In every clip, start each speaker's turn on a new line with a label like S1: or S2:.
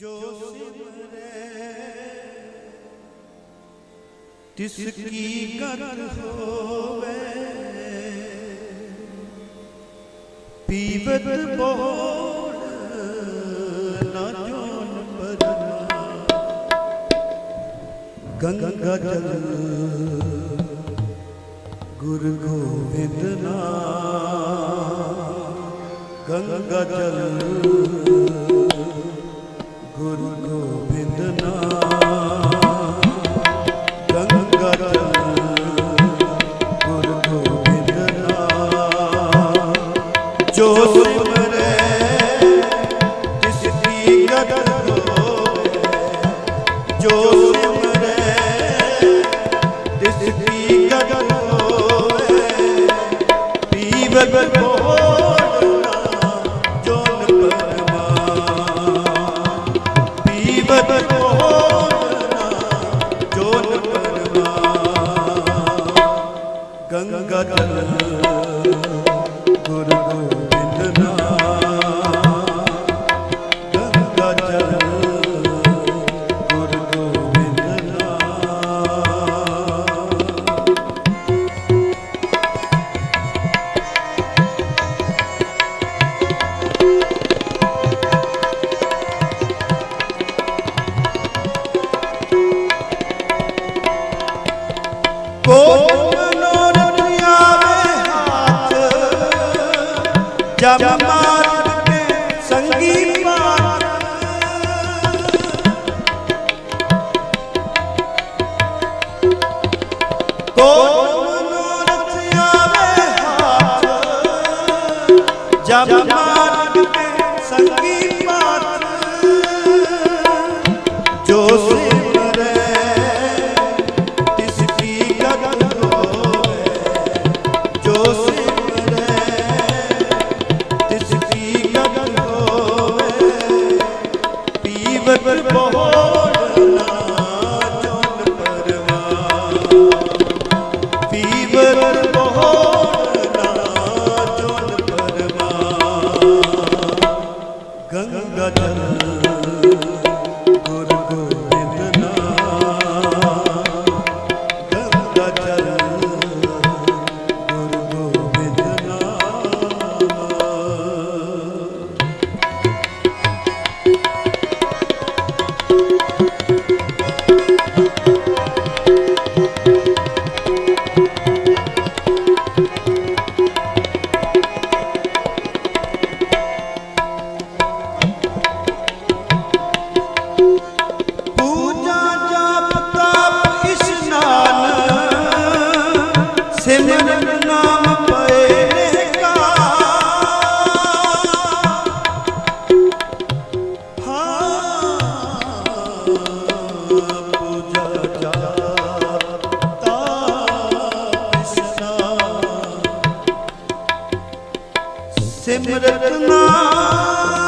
S1: ਜੋ ਸਿਮਰੈ ਤਿਸ ਕੀ ਕਰ ਹੋਵੇ। ਪੀਵਤ ਬੋੜ ਨਾ ਜੋਨ ਪਰਨਾ ਗੰਗਾ ਜਲ। ਗੁਰ ਗੋਬਿੰਦ ਨਾਮ। ਗੰਗਾ ਜਲ। ਗੁਰੂ ਗੋਬਿੰਦ ਨਾਮ। ਗੰਗਾ ਜਲ ਗੁਰੂ ਗੋਬਿੰਦ ਨਾਮ। ਜੋ ਪੀਵਤ ਜਬ ਮਾਰ ਸੰਗੀ ਪਾਤ ਕੋ ਮਨੋਰਥ ਆਵੇ ਹਾਥ ਜਬ ਮਾਰ ਸੰਗੀ ਪਾਤ ਜੋ ਸਿਮਰੈ ਸਿਮਰਤ ਨਾਮ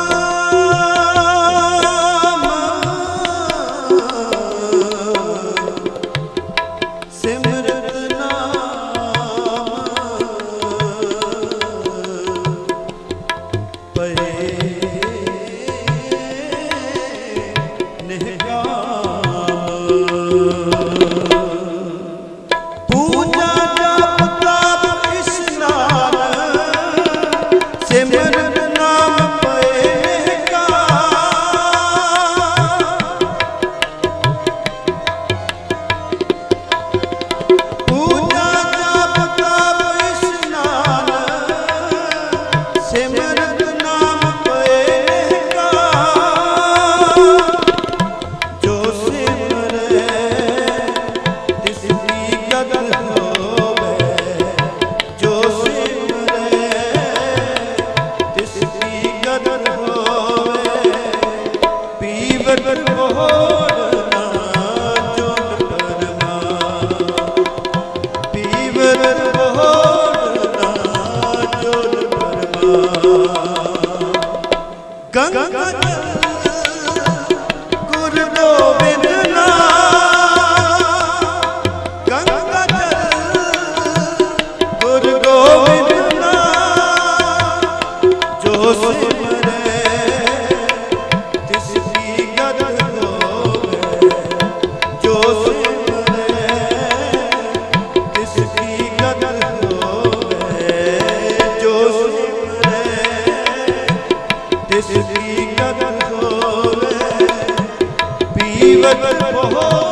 S1: ਹਕੀਕਤ ਹੋਵੇ ਪੀਵਤ ਹੋਵੇ